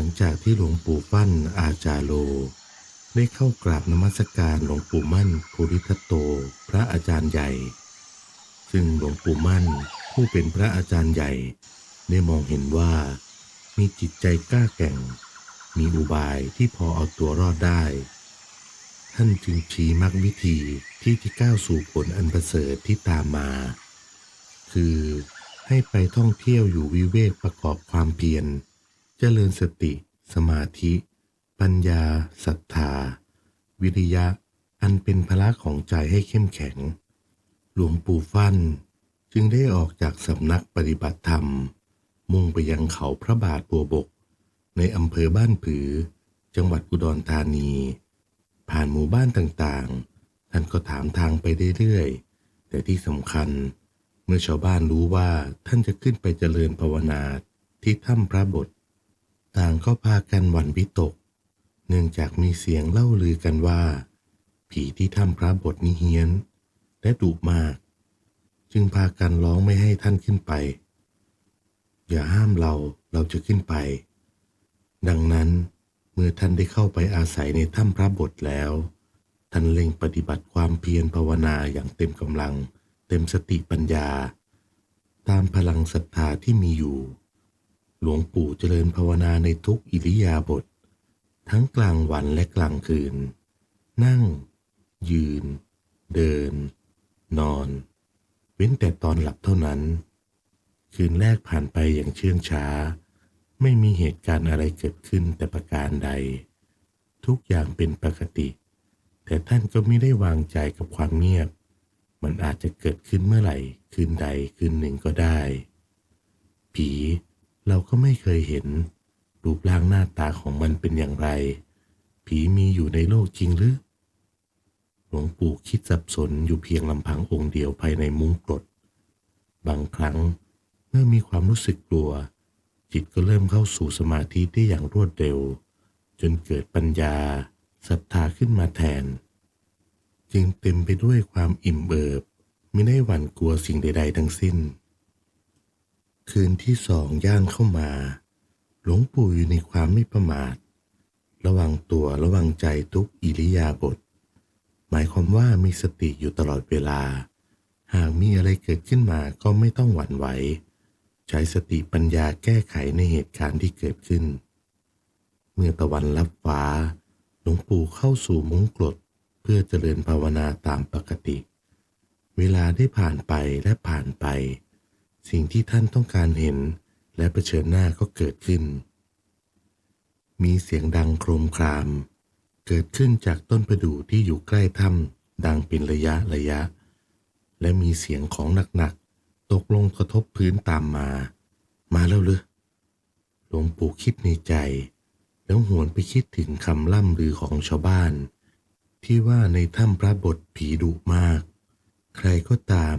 ลังจากที่หลวงปู่ฟั่นอาจาโล ได้เข้ากราบนมัสการหลวงปู่มั่นภูริทัตโต พระอาจารย์ใหญ่ ซึ่งหลวงปู่มั่นผู้เป็นพระอาจารย์ใหญ่ ได้มองเห็นว่า มีจิตใจกล้าแกร่ง มีอุบายที่พอเอาตัวรอดได้ ท่านจึงชี้มรรควิธีที่จะก้าวสู่ผลอันประเสริฐที่ตามมา คือให้ไปท่องเที่ยวอยู่วิเวกประกอบความเพียร เจริญสติ สมาธิ ปัญญาศรัทธา วิริยะ อันเป็นพละของใจให้เข้มแข็ง หลวงปู่ฟั่นจึงได้ออกจากสำนักปฏิบัติธรรม มุ่งไปยังเขาพระบาทบัวบก ในอำเภอบ้านผือ จังหวัดอุดรธานี ผ่านหมู่บ้านต่างๆ ท่านก็ถามทางไปเรื่อยๆ แต่ที่สำคัญเมื่อชาวบ้านรู้ว่าท่านจะขึ้นไปเจริญภาวนาที่ถ้ำพระบท ต่างก็พากันหวั่นวิตก เนื่องจากมีเสียงเล่าลือกันว่า ผีที่ถ้ำพระบทนี้เฮี้ยน และดุมาก จึงพากันร้องไม่ให้ท่านขึ้นไป อย่าห้ามเราเราจะขึ้นไป ดังนั้นเมื่อท่านได้เข้าไปอาศัยในถ้ำพระบทแล้ว ท่านเล็งปฏิบัติความเพียรภาวนาอย่างเต็มกำลัง เต็มสติปัญญา ตามพลังศรัทธาที่มีอยู่ หลวงปู่เจริญภาวนาในทุกอิริยาบถทั้งกลางวันและกลางคืน นั่ง ยืน เดิน นอน เว้นแต่ตอนหลับเท่านั้น คืนแรกผ่านไปอย่างเชื่องช้า ไม่มีเหตุการณ์อะไรเกิดขึ้นแต่ประการใด ทุกอย่างเป็นปกติ แต่ท่านก็ไม่ได้วางใจกับความเงียบ มันอาจจะเกิดขึ้นเมื่อไหร่ คืนใดคืนหนึ่งก็ได้ ผี เราก็ไม่เคยเห็น รูปร่างหน้าตาของมันเป็นอย่างไร ผีมีอยู่ในโลกจริงหรือหลวงปู่คิดสับสนอยู่เพียงลำพังองค์เดียวภายในมุ้งกรดบางครั้งเมื่อมีความรู้สึกกลัว จิตก็เริ่มเข้าสู่สมาธิได้อย่างรวดเร็ว จนเกิดปัญญาศรัทธาขึ้นมาแทน จึงเต็มไปด้วยความอิ่มเอิบ ไม่ได้หวั่นกลัวสิ่งใด ๆ ทั้งสิ้น คืนที่สองย่างเข้ามา หลวงปู่อยู่ในความไม่ประมาท ระวังตัวระวังใจทุกอิริยาบถหมายความว่ามีสติอยู่ตลอดเวลา หากมีอะไรเกิดขึ้นมาก็ไม่ต้องหวั่นไหว ใช้สติปัญญาแก้ไขในเหตุการณ์ที่เกิดขึ้น เมื่อตะวันลับฟ้า หลวงปู่เข้าสู่มุ้งกรดเพื่อเจริญภาวนาตามปกติ เวลาได้ผ่านไปและผ่านไป สิ่งที่ท่านต้องการเห็นและเผชิญหน้าก็เกิดขึ้น มีเสียงดังโครมคราม เกิดขึ้นจากต้นประดู่ที่อยู่ใกล้ถ้ำดังเป็นระยะระยะ และมีเสียงของหนักๆ ตกลงกระทบพื้นตามมา มาแล้วหรือหลวงปู่คิดในใจ แล้วหวนไปคิดถึงคำล่ำลือของชาวบ้าน ที่ว่าในถ้ำพระบทผีดุมาก ใครก็ตาม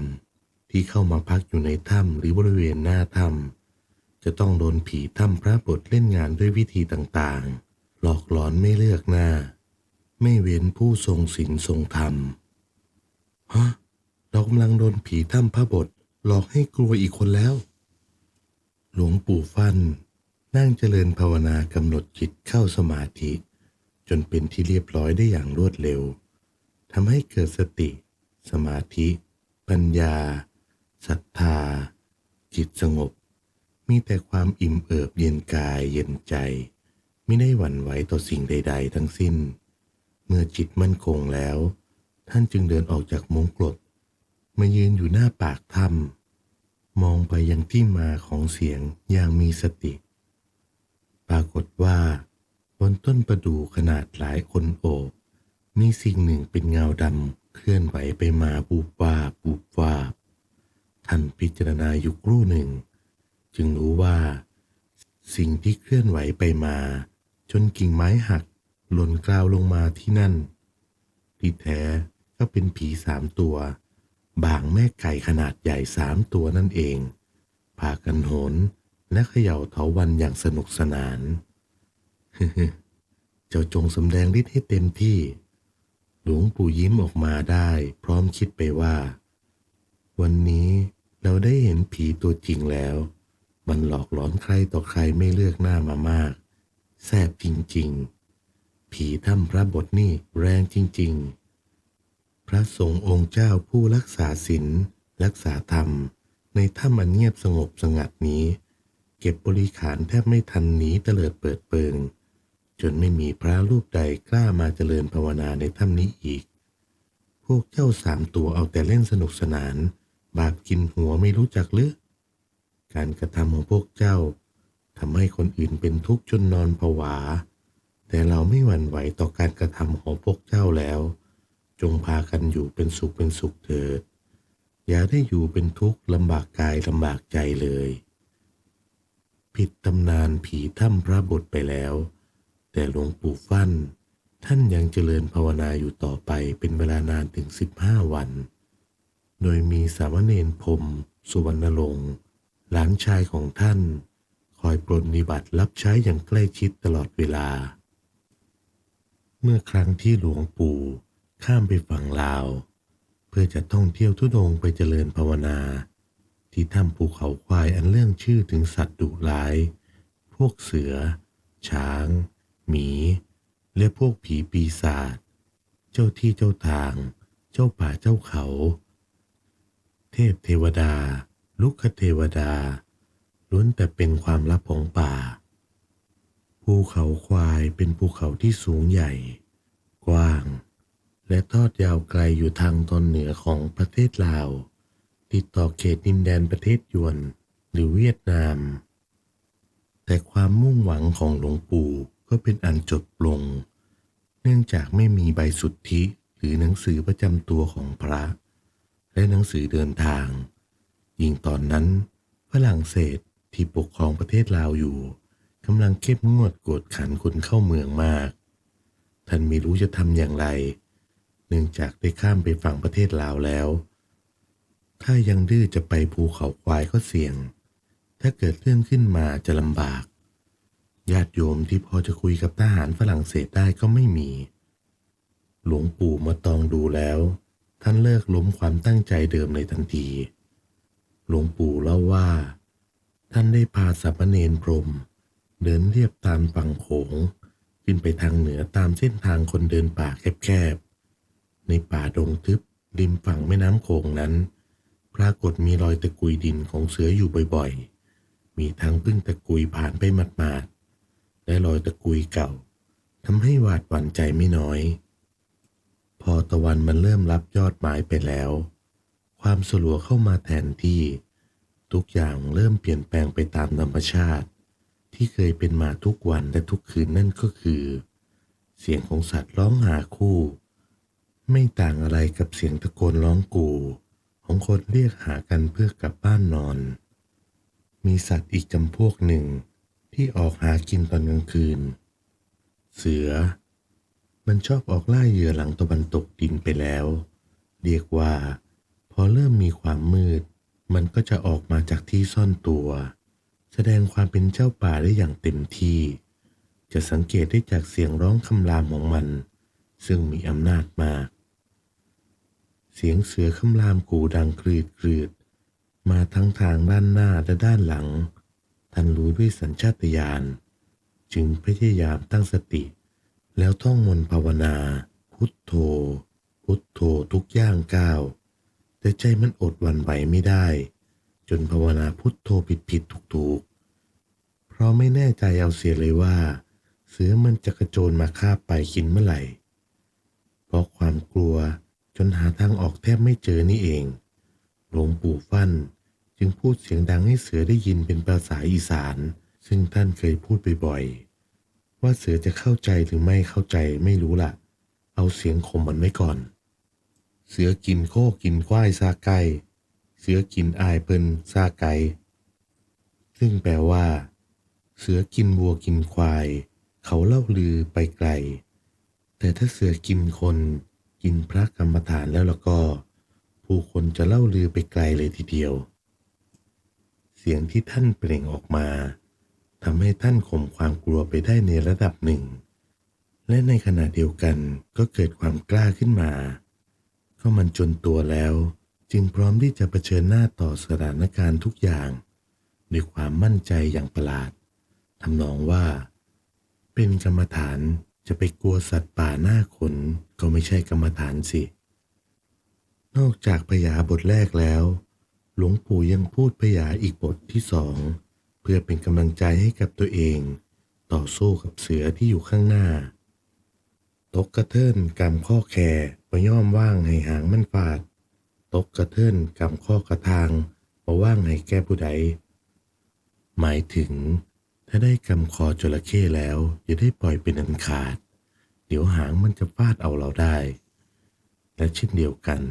ที่เข้ามาพักอยู่ในถ้ำหรือบริเวณหน้าถ้ำจะต้องโดนผีถ้ำพระบทเล่นงานด้วยวิธีต่างๆ หลอกหลอนไม่เลือกหน้า ไม่เว้นผู้ทรงศีลทรงธรรมฮะเรากำลังโดนผีถ้ำพระบทหลอกให้กลัวอีกคนแล้ว หลวงปู่ฟัน่นนั่งเจริญภาวนากำหนดจิตเข้าสมาธิ จนเป็นที่เรียบร้อยได้อย่างรวดเร็วทำให้เกิดสติ สมาธิ ปัญญา ศรัทธา จิตสงบ มีแต่ความอิ่มเอิบเย็นกายเย็นใจ ไม่ได้หวั่นไหวต่อสิ่งใด ๆ ทั้งสิ้น เมื่อจิตมั่นคงแล้ว ท่านจึงเดินออกจากมงกรดมายืนอยู่หน้าปากถ้ำมองไปยังที่มาของเสียงอย่างมีสติ ปรากฏว่า บนต้นประดู่ขนาดหลายคนโอบ มีสิ่งหนึ่งเป็นเงาดำเคลื่อนไหวไปมาบูบวาบบูบวาบ ท่านพิจารณาอยู่ครู่หนึ่ง จึงรู้ว่า สิ่งที่เคลื่อนไหวไปมา จนกิ่งไม้หัก หล่นกราวลงมาที่นั่นที่แท้ก็เป็นผีสามตัว บางแม่ไก่ขนาดใหญ่สามตัวนั่นเองพากันโหนและเขย่าเถาวันอย่างสนุกสนาน เจ้าจงสำแดงฤทธิ์ให้เต็มที่ หลวงปู่ยิ้มออกมาได้ พร้อมคิดไปว่า วันนี้ เราได้เห็นผีตัวจริงแล้ว มันหลอกหลอนใครต่อใครไม่เลือกหน้ามามาก แสบจริงๆ ผีถ้ำพระบทนี่แรงจริง ๆ พระสงฆ์องค์เจ้าผู้รักษาศีลรักษาธรรม ในถ้ำอันเงียบสงบสงัดนี้ เก็บบริขารแทบไม่ทันหนีเตลิดเปิดเปิง จนไม่มีพระรูปใดกล้ามาเจริญภาวนาในถ้ำนี้อีก พวกเจ้าสามตัวเอาแต่เล่นสนุกสนาน บาปกินหัวไม่รู้จักหรือ การกระทำของพวกเจ้าทำให้คนอื่นเป็นทุกข์จนนอนผวา แต่เราไม่หวั่นไหวต่อการกระทำของพวกเจ้าแล้ว จงพากันอยู่เป็นสุขเป็นสุขเถิด อย่าได้อยู่เป็นทุกข์ลำบากกายลำบากใจเลย ผิดตำนานผีถ้ำพระบทไปแล้ว แต่หลวงปู่ฟั่น ท่านยังเจริญภาวนาอยู่ต่อไปเป็นเวลานานถึง15วัน โดยมีสามเณรพรมสุวรรณลงค์หลานชายของท่าน คอยปรนนิบัติรับใช้อย่างใกล้ชิดตลอดเวลา เมื่อครั้งที่หลวงปู่ข้ามไปฝั่งลาว เพื่อจะท่องเที่ยวทุดงไปเจริญภาวนา ที่ถ้ำภูเขาควายอันเรื่องชื่อถึงสัตว์ดุร้าย พวกเสือ ช้าง หมี และพวกผีปีศาจเจ้าที่เจ้าทาง เจ้าป่าเจ้าเขา เทพเทวดา ลุกเทวดา ล้วนแต่เป็นความลับของป่า ภูเขาควายเป็นภูเขาที่สูงใหญ่ กว้าง และทอดยาวไกลอยู่ทางตอนเหนือของประเทศลาว ติดต่อเขตดินแดนประเทศยวนหรือเวียดนาม แต่ความมุ่งหวังของหลวงปู่ก็เป็นอันจบลง เนื่องจากไม่มีใบสุทธิหรือหนังสือประจำตัวของพระ และหนังสือเดินทาง ยิ่งตอนนั้นฝรั่งเศสที่ปกครองประเทศลาวอยู่กำลังเข้มงวดกวดขันคนเข้าเมืองมาก ท่านไม่รู้จะทำอย่างไร เนื่องจากได้ข้ามไปฝั่งประเทศลาวแล้ว ถ้ายังดื้อจะไปภูเขาควายก็เสี่ยง ถ้าเกิดเรื่องขึ้นมาจะลำบาก ญาติโยมที่พอจะคุยกับทหารฝรั่งเศสได้ก็ไม่มี หลวงปู่มาตองดูแล้ว ท่านเลิกล้มความตั้งใจเดิมในทันที หลวงปู่เล่าว่า ท่านได้พาสามเณรพรม เดินเรียบตามฝั่งโขง ขึ้นไปทางเหนือตามเส้นทางคนเดินป่าแคบๆ ในป่าดงทึบริมฝั่งแม่น้ำโขงนั้น ปรากฏมีรอยตะกุยดินของเสืออยู่บ่อยๆ มีทางพึ่งตะกุยผ่านไปหมาดๆและรอยตะกุยเก่าทำให้หวาดหวั่นใจไม่น้อย พอตะวันมันเริ่มรับยอดไม้ไปแล้ว ความสลัวเข้ามาแทนที่ ทุกอย่างเริ่มเปลี่ยนแปลงไปตามธรรมชาติ ที่เคยเป็นมาทุกวันและทุกคืนนั่นก็คือ เสียงของสัตว์ร้องหาคู่ ไม่ต่างอะไรกับเสียงตะโกนร้องกู่ ของคนเรียกหากันเพื่อกลับบ้านนอน มีสัตว์อีกจำพวกหนึ่งที่ออกหากินตอนกลางคืน เสือ มันชอบออกล่าเหยื่อหลังตะวันตกดินไปแล้ว เรียกว่า พอเริ่มมีความมืด มันก็จะออกมาจากที่ซ่อนตัว แสดงความเป็นเจ้าป่าได้อย่างเต็มที่ จะสังเกตได้จากเสียงร้องคำรามของมัน ซึ่งมีอำนาจมาก เสียงเสือคำรามกูดังกรีดกรีดมาทั้งทางด้านหน้าและด้านหลัง ท่านรู้ด้วยสัญชาตญาณ จึงพยายามตั้งสติ แล้วท่องมนต์ภาวนา พุทโธ พุทโธทุกย่างก้าว แต่ใจมันอดวันไหวไม่ได้ จนภาวนาพุทโธผิดผิดถูกถูกเพราะไม่แน่ใจเอาเสียเลยว่า เสือมันจะกระโจนมาคาบไปกินเมื่อไหร่ เพราะความกลัวจนหาทางออกแทบไม่เจอนี่เอง หลวงปู่ฟั่นจึงพูดเสียงดังให้เสือได้ยินเป็นภาษาอีสาน ซึ่งท่านเคยพูดบ่อยๆ ว่าเสือจะเข้าใจหรือไม่เข้าใจไม่รู้ละเอาเสียงข่มมันไว้ก่อน เสือกินโคกินควายซาไก่เสือกินอายเปินซาไก่ซึ่งแปลว่า เสือกินวัวกินควาย เขาเล่าลือไปไกล แต่ถ้าเสือกินคนกินพระกรรมฐานแล้วแล้วก็ ผู้คนจะเล่าลือไปไกลเลยทีเดียว เสียงที่ท่านเปล่งออกมา ทำให้ท่านข่มความกลัวไปได้ในระดับหนึ่ง และในขณะเดียวกันก็เกิดความกล้าขึ้นมา ก็มันจนตัวแล้ว จึงพร้อมที่จะเผชิญหน้าต่อสถานการณ์ทุกอย่างด้วยความมั่นใจอย่างประหลาดทำนองว่า เป็นกรรมฐานจะไปกลัวสัตว์ป่าหน้าขนก็ไม่ใช่กรรมฐานสิ นอกจากพยาบทแรกแล้ว หลวงปู่ยังพูดพยาอีกบทที่สอง เพื่อเป็นกำลังใจให้กับตัวเอง ต่อสู้กับเสือที่อยู่ข้างหน้า ตกกระเทินกำข้อแคประย่อมว่างให้หางมันฟาด ตกกระเทินกำข้อกระทางมาว่างให้แก้ผู้ใด หมายถึง ถ้าได้กำคอจระเข้แล้วอย่าได้ปล่อยเป็นอันขาด เดี๋ยวหางมันจะฟาดเอาเราได้ และเช่นเดียวกัน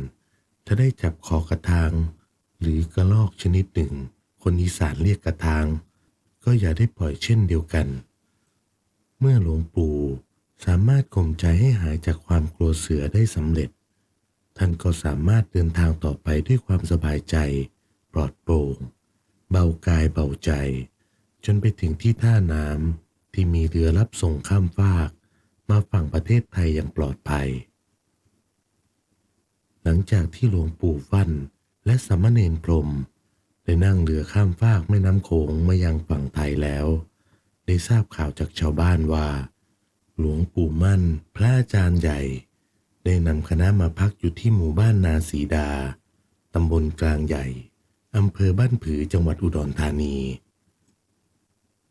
ถ้าได้จับคอกระทาง หรือกระลอกชนิดหนึ่ง คนอีสานเรียกกระทาง ก็อย่าได้ปล่อยเช่นเดียวกัน เมื่อหลวงปู่สามารถข่มใจให้หายจากความกลัวเสือได้สำเร็จ ท่านก็สามารถเดินทางต่อไปด้วยความสบายใจ ปลอดโปร่ง เบากายเบาใจ จนไปถึงที่ท่าน้ำที่มีเรือรับส่งข้ามฟากมาฝั่งประเทศไทยอย่างปลอดภัย หลังจากที่หลวงปู่ฟั่นและสามเณรพรม ได้นั่งเรือข้ามฟากแม่น้ำโขงมายังฝั่งไทยแล้ว ได้ทราบข่าวจากชาวบ้านว่า หลวงปู่มั่น พระอาจารย์ใหญ่ ได้นำคณะมาพักอยู่ที่หมู่บ้านนาสีดาตำบลกลางใหญ่อำเภอบ้านผือจังหวัดอุดรธานี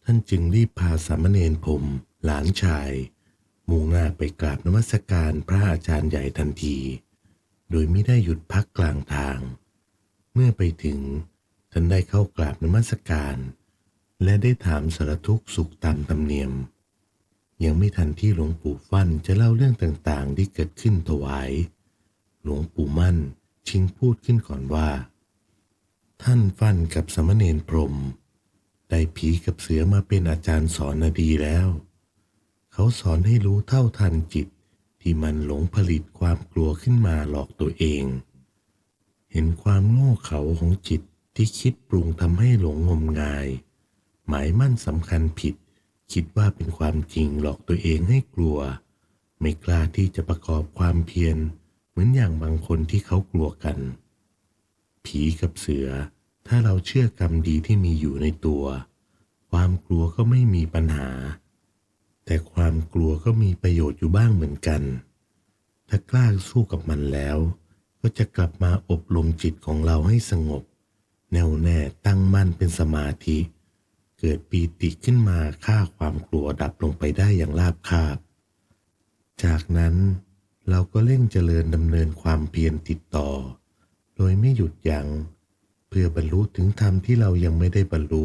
ท่านจึงรีบพาสามเณรพรมหลานชายมุ่งหน้าไปกราบนมัสการพระอาจารย์ใหญ่ทันที โดยไม่ได้หยุดพักกลางทาง เมื่อไปถึง ท่านได้เข้ากราบนมัสการ และได้ถามสารทุกข์สุขตามธรรมเนียม ยังไม่ทันที่หลวงปู่ฟั่นจะเล่าเรื่องต่างๆ ที่เกิดขึ้นถวาย หลวงปู่มั่นชิงพูดขึ้นก่อนว่า ท่านฟั่นกับสามเณรพรมได้ผีกับเสือมาเป็นอาจารย์สอนนาดีแล้ว เขาสอนให้รู้เท่าทันจิตที่มันหลงผลิตความกลัวขึ้นมาหลอกตัวเอง เห็นความโง่เขลาของจิต ที่คิดปรุงทำให้หลงงมงาย หมายมั่นสำคัญผิด คิดว่าเป็นความจริงหลอกตัวเองให้กลัว ไม่กล้าที่จะประกอบความเพียรเหมือนอย่างบางคนที่เขากลัวกัน ผีกับเสือ ถ้าเราเชื่อกรรมดีที่มีอยู่ในตัว ความกลัวก็ไม่มีปัญหา แต่ความกลัวก็มีประโยชน์อยู่บ้างเหมือนกัน ถ้ากล้าสู้กับมันแล้ว ก็จะกลับมาอบรมจิตของเราให้สงบ แน่วแน่ตั้งมั่นเป็นสมาธิ เกิดปีติขึ้นมาฆ่าความกลัวดับลงไปได้อย่างราบคาบ จากนั้นเราก็เร่งเจริญดำเนินความเพียรติดต่อ โดยไม่หยุดยัง้งเพื่อบรรลุถึงธรรมที่เรายังไม่ได้บรรลุ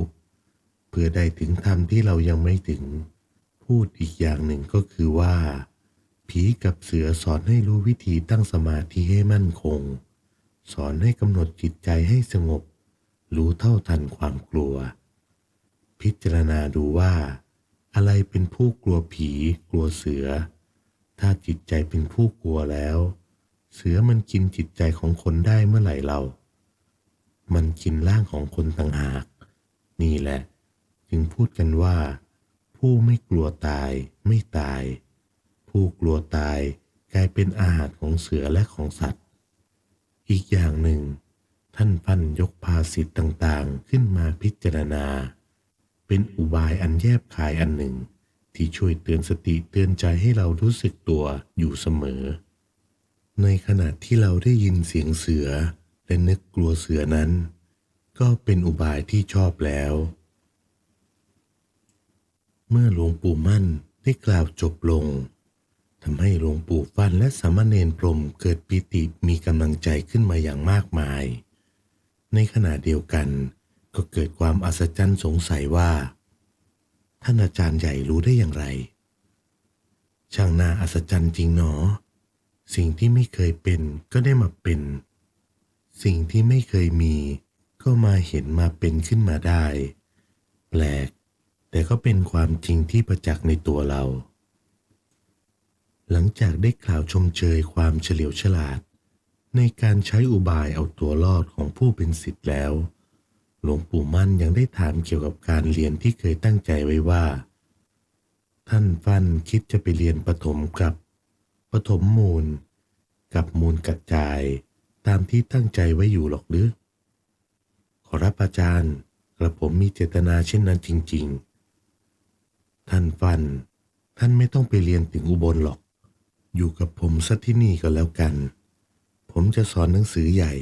เพื่อได้ถึงธรรมที่เรายังไม่ถึง พูดอีกอย่างหนึ่งก็คือว่า ผีกับเสือสอนให้รู้วิธีตั้งสมาธิให้มั่นคง สอนให้กำหนดจิตใจให้สงบ รู้เท่าทันความกลัว พิจารณาดูว่า อะไรเป็นผู้กลัวผี กลัวเสือ ถ้าจิตใจเป็นผู้กลัวแล้ว เสือมันกินจิตใจของคนได้เมื่อไหร่เรา มันกินร่างของคนต่างหาก นี่แหละ จึงพูดกันว่า ผู้ไม่กลัวตายไม่ตาย ผู้กลัวตายกลายเป็นอาหารของเสือและของสัตว์ อีกอย่างหนึ่ง ท่านพันยกภาสิทธ์ต่างๆ ขึ้นมาพิจารณา เป็นอุบายอันแยบคายอันหนึ่ง ที่ช่วยเตือนสติเตือนใจให้เรารู้สึกตัวอยู่เสมอ ในขณะที่เราได้ยินเสียงเสือและนึกกลัวเสือนั้น ก็เป็นอุบายที่ชอบแล้ว เมื่อหลวงปู่มั่นได้กล่าวจบลงทำให้หลวงปู่ฟันและสามเณรพรมเกิดปิติมีกำลังใจขึ้นมาอย่างมากมาย ในขณะเดียวกันก็เกิดความอัศจรรย์สงสัยว่า ท่านอาจารย์ใหญ่รู้ได้อย่างไร ช่างน่าอัศจรรย์จริงหนอ สิ่งที่ไม่เคยเป็นก็ได้มาเป็น สิ่งที่ไม่เคยมี ก็มาเห็นมาเป็นขึ้นมาได้ แปลก แต่ก็เป็นความจริงที่ประจักษ์ในตัวเรา หลังจากได้กล่าวชมเชยความเฉลียวฉลาด ในการใช้อุบายเอาตัวรอดของผู้เป็นศิษย์แล้ว หลวงปู่มั่นยังได้ถามเกี่ยวกับการเรียนที่เคยตั้งใจไว้ว่า ท่านฟันคิดจะไปเรียนประถมกับประถมมูล กับมูลกระจายตามที่ตั้งใจไว้อยู่หรอกหรือ ขอรับอาจารย์ กระผมมีเจตนาเช่นนั้นจริง ๆ ท่านฟัน ท่านไม่ต้องไปเรียนถึงอุบลหรอก อยู่กับผมสักที่นี่ก็แล้วกัน ผมจะสอนหนังสือใหญ่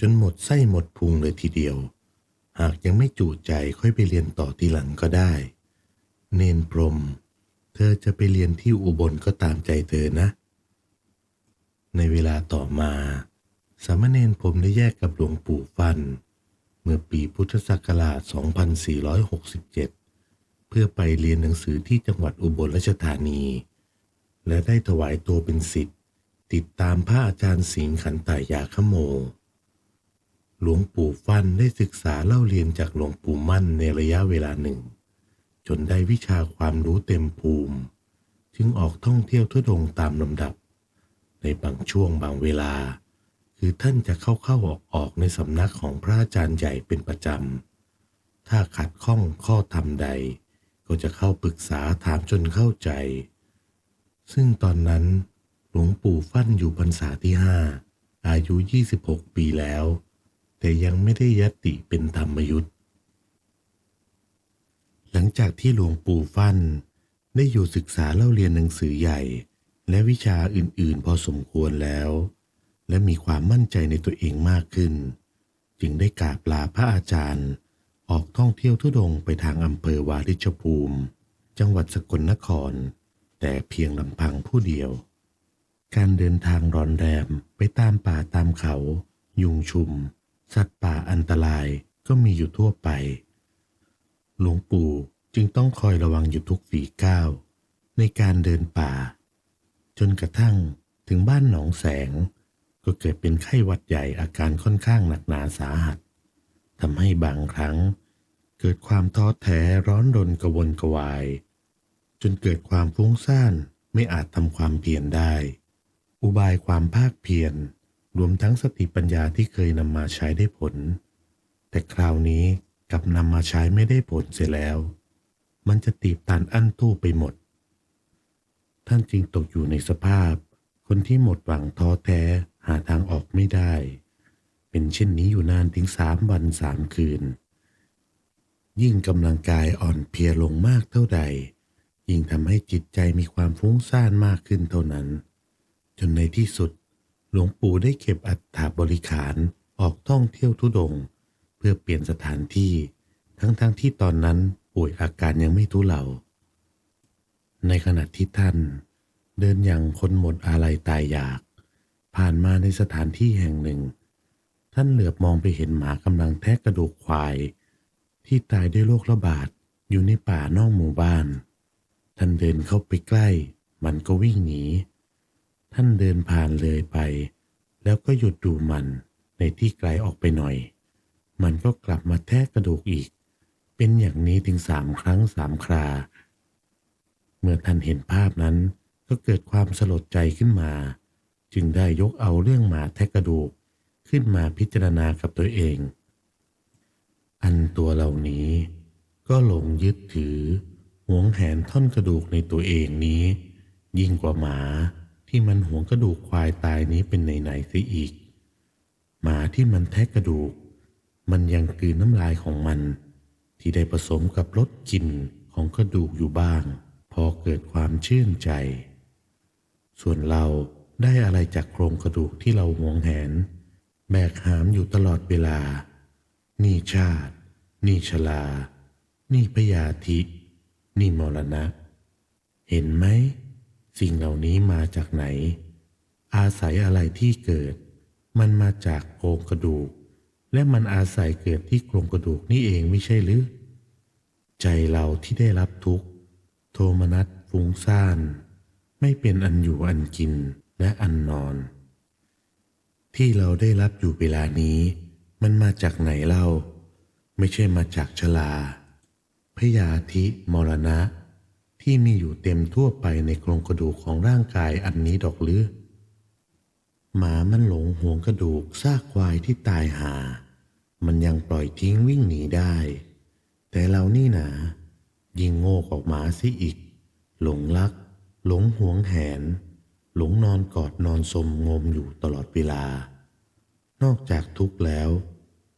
จนหมดไส้หมดพุงเลยทีเดียว หากยังไม่จูใจค่อยไปเรียนต่อทีหลังก็ได้ เนนพรม เธอจะไปเรียนที่อุบลก็ตามใจเธอนะ ในเวลาต่อมา สามเณรผมได้แยกกับหลวงปู่ฟัน เมื่อปีพุทธศักราช 2467 เพื่อไปเรียนหนังสือที่จังหวัดอุบลราชธานี และได้ถวายตัวเป็นศิษย์ ติดตามพระอาจารย์สิงขันตายาขโม หลวงปู่ฟันได้ศึกษาเล่าเรียนจากหลวงปู่มั่นในระยะเวลาหนึ่ง จนได้วิชาความรู้เต็มภูมิ จึงออกท่องเที่ยวทุดงตามลำดับ ในบางช่วงบางเวลา คือท่านจะเข้าเข้าออกออกในสำนักของพระอาจารย์ใหญ่เป็นประจำ ถ้าขัดข้องข้อธรรมใด ก็จะเข้าปรึกษาถามจนเข้าใจ ซึ่งตอนนั้น ลวงปู่ฟั่นอยู่พรรษาที่ห้าอายุ 26 ปีแล้ว แต่ยังไม่ได้ยติเป็นธรรมยุทธ์หลังจากที่หลวงปู่ฟั่น ได้อยู่ศึกษาเล่าเรียนหนังสือใหญ่ และวิชาอื่นๆ พอสมควรแล้ว และมีความมั่นใจในตัวเองมากขึ้น จึงได้กราบลาพระอาจารย์ ออกท่องเที่ยวทุดงไปทางอำเภอวาริชภูมิ จังหวัดสกลนคร แต่เพียงลำพังผู้เดียว การเดินทางร้อนแรมไปตามป่าตามเขา ยุงชุม สัตว์ป่าอันตรายก็มีอยู่ทั่วไป หลวงปู่จึงต้องคอยระวังอยู่ทุกฝีก้าว ในการเดินป่า จนกระทั่งถึงบ้านหนองแสง ก็เกิดเป็นไข้หวัดใหญ่อาการค่อนข้างหนักหนาสาหัสทำให้บางครั้ง เกิดความท้อแท้ร้อนรนกระวนกระวาย จนเกิดความฟุ้งซ่านไม่อาจทำความเพียรได้ อุบายความภาคเพียรรวมทั้งสติปัญญาที่เคยนำมาใช้ได้ผล แต่คราวนี้กลับนำมาใช้ไม่ได้ผลเสียแล้ว มันจะตีบตันอั้นตู้ไปหมด ท่านจึงตกอยู่ในสภาพ คนที่หมดหวังท้อแท้หาทางออกไม่ได้ เป็นเช่นนี้อยู่นานถึงสามวันสามคืน ยิ่งกำลังกายอ่อนเพลียลงมากเท่าใด ยิ่งทำให้จิตใจมีความฟุ้งซ่านมากขึ้นเท่านั้น จนในที่สุด หลวงปู่ได้เก็บอัฐบริขารออกท่องเที่ยวทุดง เพื่อเปลี่ยนสถานที่ ทั้งๆทที่ตอนนั้นป่วยอาการยังไม่ทุเลาในขณะที่ท่าน เดินอย่างคนหมดอาลัยตายอยาก ผ่านมาในสถานที่แห่งหนึ่ง ท่านเหลือบมองไปเห็นหมากำลังแทะกระดูกควาย ที่ตายด้วยโรคระบาดอยู่ในป่านอกหมู่บ้าน ท่านเดินเข้าไปใกล้ มันก็วิ่งหนี ท่านเดินผ่านเลยไป แล้วก็หยุดดูมันในที่ไกลออกไปหน่อย มันก็กลับมาแทะกระดูกอีก เป็นอย่างนี้ถึงสามครั้งสามครา เมื่อท่านเห็นภาพนั้นก็เกิดความสลดใจขึ้นมา จึงได้ยกเอาเรื่องหมาแทะกระดูกขึ้นมาพิจารณากับตัวเอง อันตัวเหล่านี้ก็หลงยึดถือหวงแหนท่อนกระดูกในตัวเองนี้ ยิ่งกว่าหมา ที่มันหวงกระดูกควายตายนี้เป็นไหนๆเสียอีก หมาที่มันแทะกระดูก มันยังกืนน้ำลายของมัน ที่ได้ผสมกับรสกลิ่นของกระดูกอยู่บ้าง พอเกิดความชื่นใจ ส่วนเราได้อะไรจากโครงกระดูกที่เราหวงแหน แบกหามอยู่ตลอดเวลา นี่ชาติ นี่ชลา นี่พยาธิ นี่มรณะ เห็นไหม สิ่งเหล่านี้มาจากไหน อาศัยอะไรที่เกิด มันมาจากโครงกระดูก และมันอาศัยเกิดที่โครงกระดูกนี่เองไม่ใช่หรือ ใจเราที่ได้รับทุกข์ โทมนัสฟุ้งซ่าน ไม่เป็นอันอยู่อันกินและอันนอน ที่เราได้รับอยู่เวลานี้ มันมาจากไหนเล่า ไม่ใช่มาจากชลาพยาธิมรณะ ที่มีอยู่เต็มทั่วไปในโครงกระดูกของร่างกายอันนี้ดอกหรือหมามันหลงห่วงกระดูกซากควายที่ตายหา มันยังปล่อยทิ้งวิ่งหนีได้ แต่เรานี่หนา ยิ่งโง่กว่าหมาซิอีก หลงรัก หลงห่วงแหน หลงนอนกอดนอนสมงมอยู่ตลอดเวลา นอกจากทุกข์แล้ว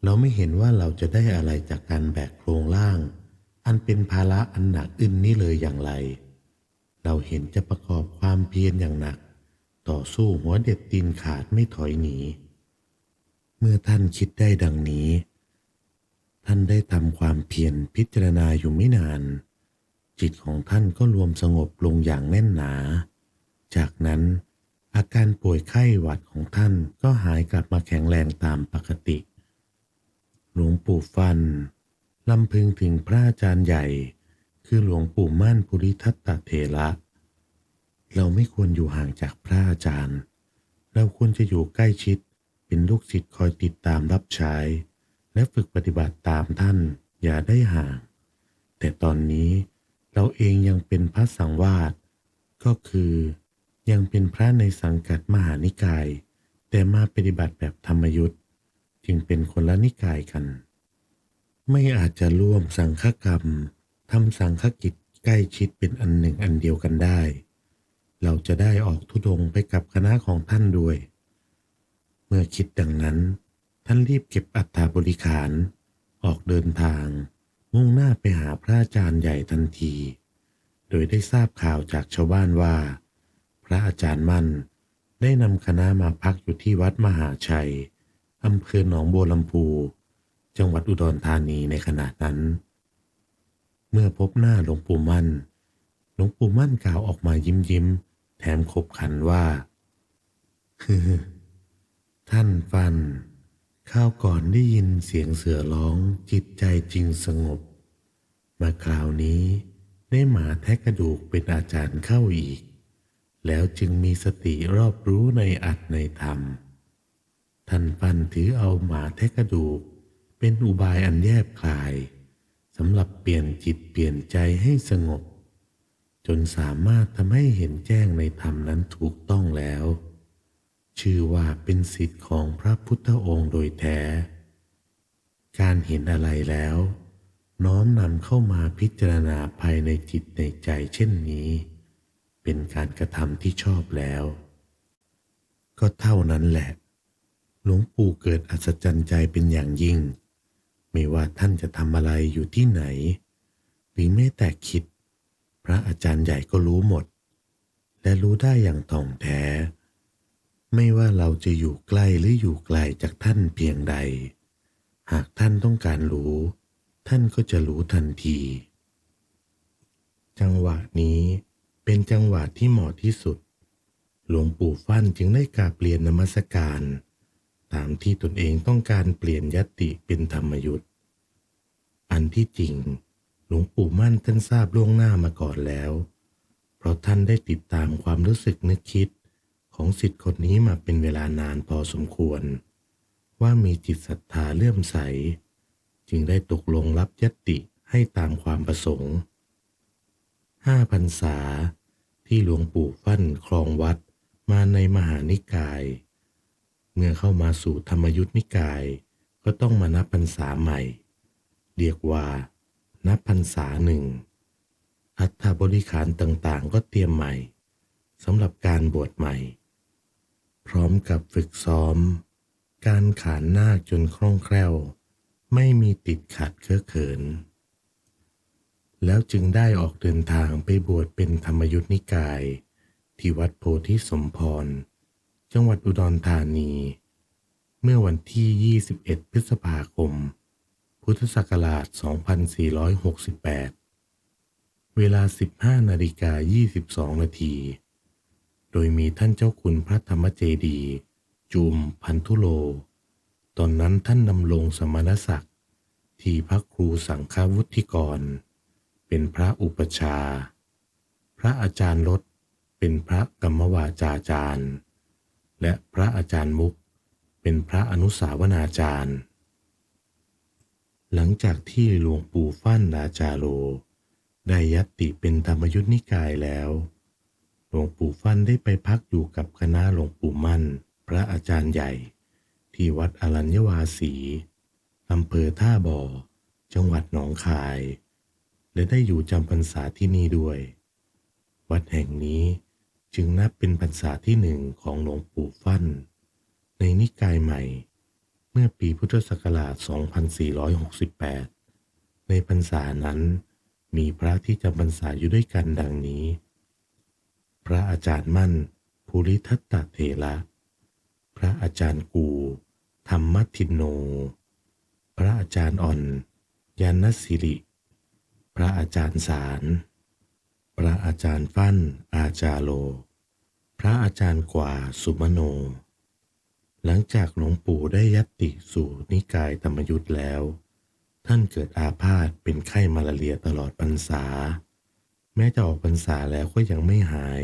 เราไม่เห็นว่าเราจะได้อะไรจากการแบกโครงล่าง อันเป็นภาระอันหนักอึนนี้เลยอย่างไร เราเห็นจะประกอบความเพียรอย่างหนัก ต่อสู้หัวเด็ดตีนขาดไม่ถอยหนี เมื่อท่านคิดได้ดังนี้ ท่านได้ทำความเพียรพิจารณาอยู่ไม่นาน จิตของท่านก็รวมสงบลงอย่างแน่นหนา จากนั้นอาการป่วยไข้หวัดของท่านก็หายกลับมาแข็งแรงตามปกติ หลวงปู่ฟัน ลำพึงถึงพระอาจารย์ใหญ่ คือหลวงปู่มั่นปุริทัตตเถระ เราไม่ควรอยู่ห่างจากพระอาจารย์ เราควรจะอยู่ใกล้ชิดเป็นลูกศิษย์คอยติดตามรับใช้ และฝึกปฏิบัติตามท่านอย่าได้ห่าง แต่ตอนนี้เราเองยังเป็นพระสังวาสก็คือยังเป็นพระในสังกัดมหานิกาย แต่มาปฏิบัติแบบธรรมยุทธ์จึงเป็นคนละนิกายกัน ไม่อาจจะร่วมสังฆกรรมทำสังฆกิจใกล้ชิดเป็นอันหนึ่งอันเดียวกันได้ เราจะได้ออกทุดงไปกับคณะของท่านด้วย เมื่อคิดดังนั้น ท่านรีบเก็บอัฐาบริขาร ออกเดินทาง มุ่งหน้าไปหาพระอาจารย์ใหญ่ทันที โดยได้ทราบข่าวจากชาวบ้านว่า พระอาจารย์มั่นได้นำคณะมาพักอยู่ที่วัดมหาชัยอำเภอหนองบัวลำพู จังหวัดอุดรธานีในขณะนั้น เมื่อพบหน้าหลวงปู่มั่น หลวงปู่มั่นกล่าวออกมายิ้มยิ้ม แถมขบขันว่าท่านฟันข้าวก่อนได้ยินเสียงเสือร้องจิตใจจริงสงบ มาคราวนี้ได้หมาแทะกระดูกเป็นอาจารย์เข้าอีก แล้วจึงมีสติรอบรู้ในอัตในธรรม ท่านฟันถือเอาหมาแทะกระดูก เป็นอุบายอันแยบคลายสำหรับเปลี่ยนจิตเปลี่ยนใจให้สงบ จนสามารถทำให้เห็นแจ้งในธรรมนั้นถูกต้องแล้ว ชื่อว่าเป็นสิทธิ์ของพระพุทธองค์โดยแท้ การเห็นอะไรแล้ว น้อมนำเข้ามาพิจารณาภายในจิตในใจเช่นนี้ เป็นการกระทำที่ชอบแล้ว ก็เท่านั้นแหละ หลวงปู่เกิดอัศจรรย์ใจเป็นอย่างยิ่ง ไม่ว่าท่านจะทำอะไรอยู่ที่ไหน หรือแม้แต่คิด พระอาจารย์ใหญ่ก็รู้หมด และรู้ได้อย่างท่องแท้ ไม่ว่าเราจะอยู่ใกล้หรืออยู่ไกลจากท่านเพียงใด หากท่านต้องการรู้ ท่านก็จะรู้ทันที จังหวะนี้เป็นจังหวะที่เหมาะที่สุด หลวงปู่ฟั่นจึงได้กราบเปลี่ยนนมัสการ ตามที่ตนเองต้องการเปลี่ยนยตติเป็นธรรมยุทธ์อันที่จริงหลวงปู่มั่นท่านทราบล่วงหน้ามาก่อนแล้ว เพราะท่านได้ติดตามความรู้สึกนึกคิดของสิทธิ์คนนี้มาเป็นเวลานานพอสมควร ว่ามีจิตศรัทธาเลื่อมใส จึงได้ตกลงรับยติให้ตามความประสงค์ห้าพรรษาที่หลวงปู่ฟั่นครองวัดมาในมหานิกาย เมื่อเข้ามาสู่ธรรมยุทธนิกาย ก็ต้องมานับพรรษาใหม่ เรียกว่า นับพรรษาหนึ่งอัฐบริขารต่างๆ ก็เตรียมใหม่สำหรับการบวชใหม่ พร้อมกับฝึกซ้อม การขานนาคจนคล่องแคล่ว ไม่มีติดขัดเคอะเขิน แล้วจึงได้ออกเดินทางไปบวชเป็นธรรมยุทธนิกาย ที่วัดโพธิสมพร จังหวัดอุดรธานี เมื่อวันที่ 21 พฤษภาคม พุทธศักราช 2468 เวลา 15 นาฬิกา 22 นาที โดยมีท่านเจ้าคุณพระธรรมเจดี จุมพันธุโล ตอนนั้นท่านดำรงสมณศักดิ์ที่พระครูสังฆวุฒิกร เป็นพระอุปชา พระอาจารย์ลดเป็นพระกรรมวาจาจารย์ และพระอาจารย์มุก เป็นพระอนุสาวนาจารย์ หลังจากที่หลวงปู่ฟั่นราจาโล ได้ยัตติเป็นธรรมยุทธนิกายแล้ว หลวงปู่ฟั่นได้ไปพักอยู่กับคณะหลวงปู่มั่น พระอาจารย์ใหญ่ ที่วัดอรัญญวาสีอำเภอท่าบ่อ จังหวัดหนองคาย และได้อยู่จำพรรษาที่นี่ด้วย วัดแห่งนี้ จึงนับเป็นพรรษาที่หนึ่งของหลวงปู่ฟั่น ในนิกายใหม่ เมื่อปีพุทธศักราช 2468 ในพรรษานั้น มีพระที่จำพรรษาอยู่ด้วยกันดังนี้ พระอาจารย์มั่น ภูริทัตตเถระ พระอาจารย์กู ธรรมทินโน พระอาจารย์อ่อนยานสิริ พระอาจารย์สาร พระอาจารย์ฟั่นอาจาโล พระอาจารย์กว่าสุมโน หลังจากหลวงปู่ได้ยัตติสู่นิกายธรรมยุทธ์แล้ว ท่านเกิดอาพาธเป็นไข้มาลาเรียตลอดพรรษา แม้จะออกพรรษาแล้วก็ยังไม่หาย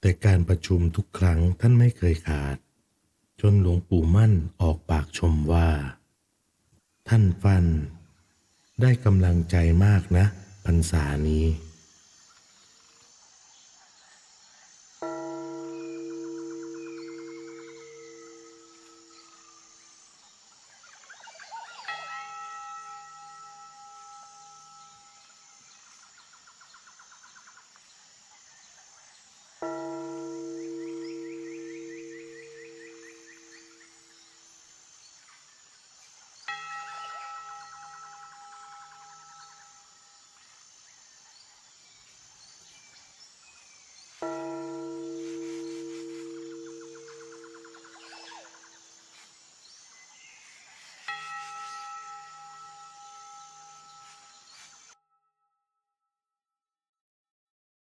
แต่การประชุมทุกครั้งท่านไม่เคยขาด จนหลวงปู่มั่นออกปากชมว่า ท่านฟัน ได้กำลังใจมากนะพรรษานี้